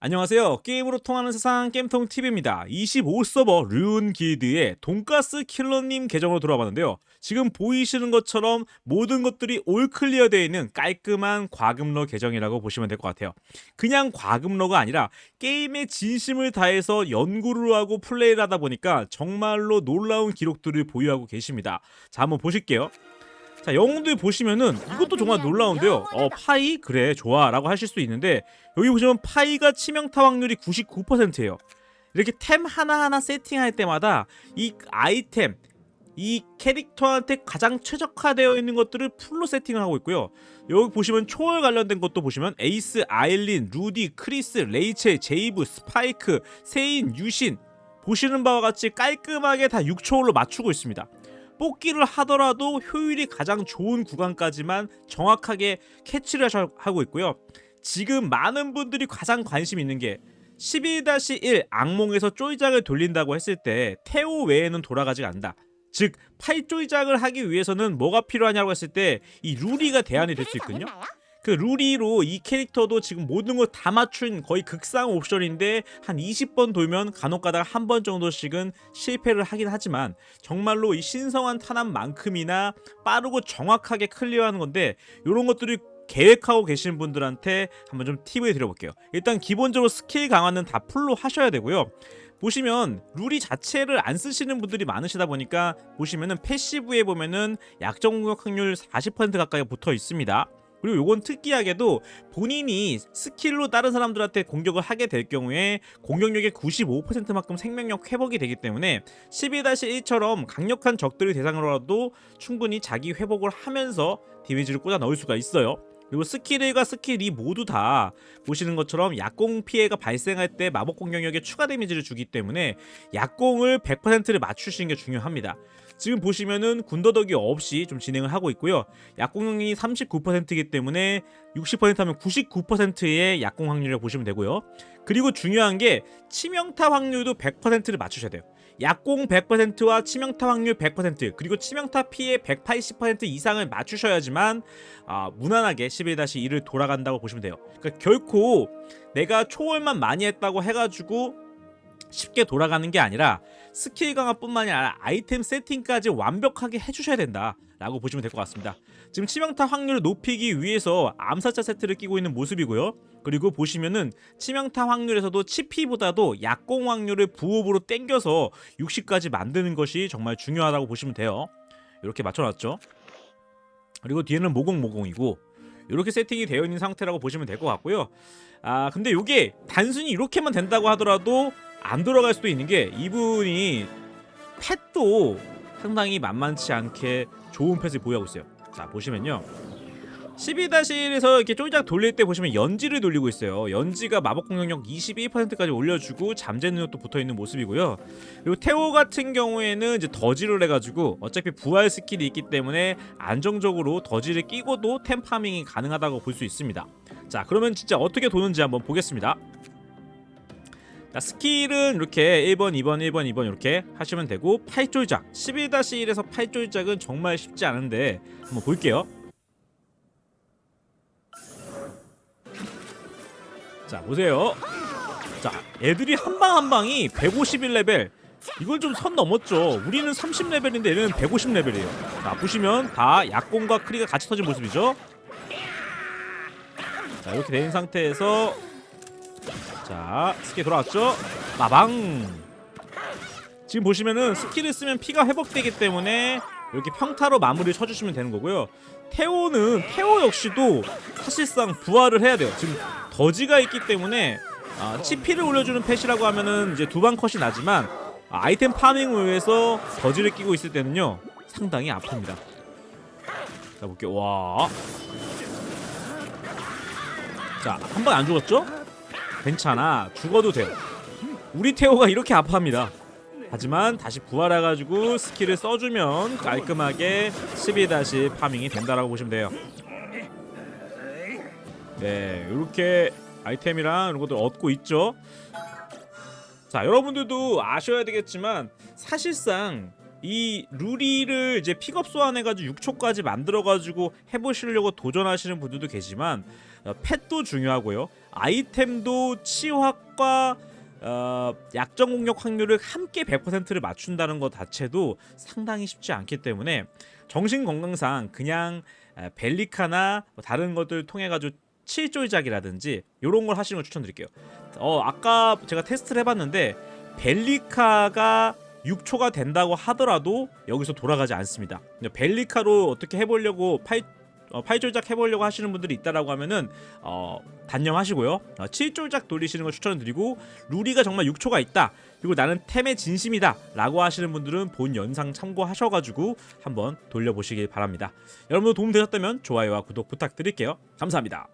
안녕하세요. 게임으로 통하는 세상 게임통 TV입니다. 25 서버 르운 길드의 돈가스 킬러님 계정으로 돌아왔는데요. 지금 보이시는 것처럼 모든 것들이 올 클리어되어 있는 깔끔한 과금러 계정이라고 보시면 될 것 같아요. 그냥 과금러가 아니라 게임에 진심을 다해서 연구를 하고 플레이를 하다 보니까 정말로 놀라운 기록들을 보유하고 계십니다. 자, 한번 보실게요. 자, 영웅들 보시면은 이것도 정말 놀라운데요. 어, 파이? 그래, 좋아. 라고 하실 수 있는데, 여기 보시면 파이가 치명타 확률이 99%예요. 이렇게 템 하나하나 세팅할 때마다 이 아이템, 이 캐릭터한테 가장 최적화되어 있는 것들을 풀로 세팅을 하고 있고요. 여기 보시면 초월 관련된 것도 보시면 에이스, 아일린, 루디, 크리스, 레이첼, 제이브, 스파이크, 세인, 유신 보시는 바와 같이 깔끔하게 다 6초월로 맞추고 있습니다. 뽑기를 하더라도 효율이 가장 좋은 구간까지만 정확하게 캐치를 하고 있고요. 지금 많은 분들이 가장 관심 있는 게11-1 악몽에서 쪼이작을 돌린다고 했을 때 테오 외에는 돌아가지 않는다. 즉 팔 쪼이작을 하기 위해서는 뭐가 필요하냐고 했을 때 이 루리가 대안이 될 수 있거든요. 그 루리로 이 캐릭터도 지금 모든 걸 다 맞춘 거의 극상 옵션인데 한 20번 돌면 간혹가다가 한 번 정도씩은 실패를 하긴 하지만 정말로 이 신성한 탄환만큼이나 빠르고 정확하게 클리어하는 건데 이런 것들을 계획하고 계신 분들한테 한번 좀 팁을 드려볼게요. 일단 기본적으로 스킬 강화는 다 풀로 하셔야 되고요. 보시면 룰이 자체를 안 쓰시는 분들이 많으시다 보니까 보시면은 패시브에 보면은 약정 공격 확률 40% 가까이 붙어 있습니다. 그리고 요건 특이하게도 본인이 스킬로 다른 사람들한테 공격을 하게 될 경우에 공격력의 95%만큼 생명력 회복이 되기 때문에 12-1처럼 강력한 적들을 대상으로라도 충분히 자기 회복을 하면서 데미지를 꽂아 넣을 수가 있어요. 그리고 스킬 1과 스킬 2 모두 다 보시는 것처럼 약공 피해가 발생할 때 마법 공격력에 추가 데미지를 주기 때문에 약공을 100%를 맞추시는 게 중요합니다. 지금 보시면은 군더더기 없이 좀 진행을 하고 있고요. 약공률이 39%이기 때문에 60% 하면 99%의 약공 확률을 보시면 되고요. 그리고 중요한 게 치명타 확률도 100%를 맞추셔야 돼요. 약공 100%와 치명타 확률 100% 그리고 치명타 피해 180% 이상을 맞추셔야지만 아, 무난하게 11-1을 돌아간다고 보시면 돼요. 그러니까 결코 내가 초월만 많이 했다고 해가지고 쉽게 돌아가는 게 아니라 스킬 강화뿐만이 아니라 아이템 세팅까지 완벽하게 해주셔야 된다 라고 보시면 될 것 같습니다. 지금 치명타 확률을 높이기 위해서 암사자 세트를 끼고 있는 모습이고요. 그리고 보시면은 치명타 확률에서도 치피보다도 약공 확률을 부업으로 땡겨서 60까지 만드는 것이 정말 중요하다고 보시면 돼요. 이렇게 맞춰놨죠. 그리고 뒤에는 모공모공이고 이렇게 세팅이 되어 있는 상태라고 보시면 될 것 같고요. 아 근데 이게 단순히 이렇게만 된다고 하더라도 안 돌아갈 수도 있는 게 이분이 펫도 상당히 만만치 않게 좋은 펫을 보유하고 있어요. 자 보시면요. 12-1에서 이렇게 쫄짝 돌릴 때 보시면 연지를 돌리고 있어요. 연지가 마법 공격력 21%까지 올려주고 잠재 능력도 붙어 있는 모습이고요. 그리고 태오 같은 경우에는 이제 더지를 해가지고 어차피 부활 스킬이 있기 때문에 안정적으로 더지를 끼고도 템 파밍이 가능하다고 볼 수 있습니다. 자 그러면 진짜 어떻게 도는지 한번 보겠습니다. 자, 스킬은 이렇게 1번, 2번, 1번, 2번 이렇게 하시면 되고 팔쫄작 11-1에서 팔쫄작은 정말 쉽지 않은데 한번 볼게요. 자 보세요. 자 애들이 한 방 한 방이 151레벨 이건 좀 선 넘었죠. 우리는 30레벨인데 얘는 150레벨이에요. 자 보시면 다 약공과 크리가 같이 터진 모습이죠. 자 이렇게 된 상태에서 자 스킬 돌아왔죠. 마방. 지금 보시면은 스킬을 쓰면 피가 회복되기 때문에 이렇게 평타로 마무리를 쳐주시면 되는 거고요. 태오는 태오 역시도 사실상 부활을 해야 돼요. 지금 더지가 있기 때문에 아, 치피를 올려주는 펫이라고 하면은 이제 두 방 컷이 나지만 아, 아이템 파밍을 위해서 더지를 끼고 있을 때는요 상당히 아픕니다. 자 볼게요. 와. 자 한 번 안 죽었죠? 괜찮아 죽어도 돼요. 우리 태오가 이렇게 아파합니다. 하지만 다시 부활해가지고 스킬을 써주면 깔끔하게 12다시 파밍이 된다라고 보시면 돼요. 네, 이렇게 아이템이랑 이런 것들 얻고 있죠. 자, 여러분들도 아셔야 되겠지만 사실상 이 루리를 이제 픽업 소환해가지고 6초까지 만들어가지고 해보시려고 도전하시는 분들도 계지만 어, 펫도 중요하고요 아이템도 치확과 어, 약정 공격 확률을 함께 100%를 맞춘다는 것 자체도 상당히 쉽지 않기 때문에 정신 건강상 그냥 에, 벨리카나 뭐 다른 것들 통해 가지고 칠조이작이라든지 이런 걸 하시는 걸 추천드릴게요. 어 아까 제가 테스트를 해봤는데 벨리카가 6초가 된다고 하더라도 여기서 돌아가지 않습니다. 벨리카로 어떻게 해보려고 파이 어, 파이졸작 해보려고 하시는 분들이 있다라고 하면은 어, 단념하시고요. 어, 7졸작 돌리시는 걸 추천드리고 루리가 정말 6초가 있다. 그리고 나는 템의 진심이다 라고 하시는 분들은 본 영상 참고하셔가지고 한번 돌려보시길 바랍니다. 여러분도 도움 되셨다면 좋아요와 구독 부탁드릴게요. 감사합니다.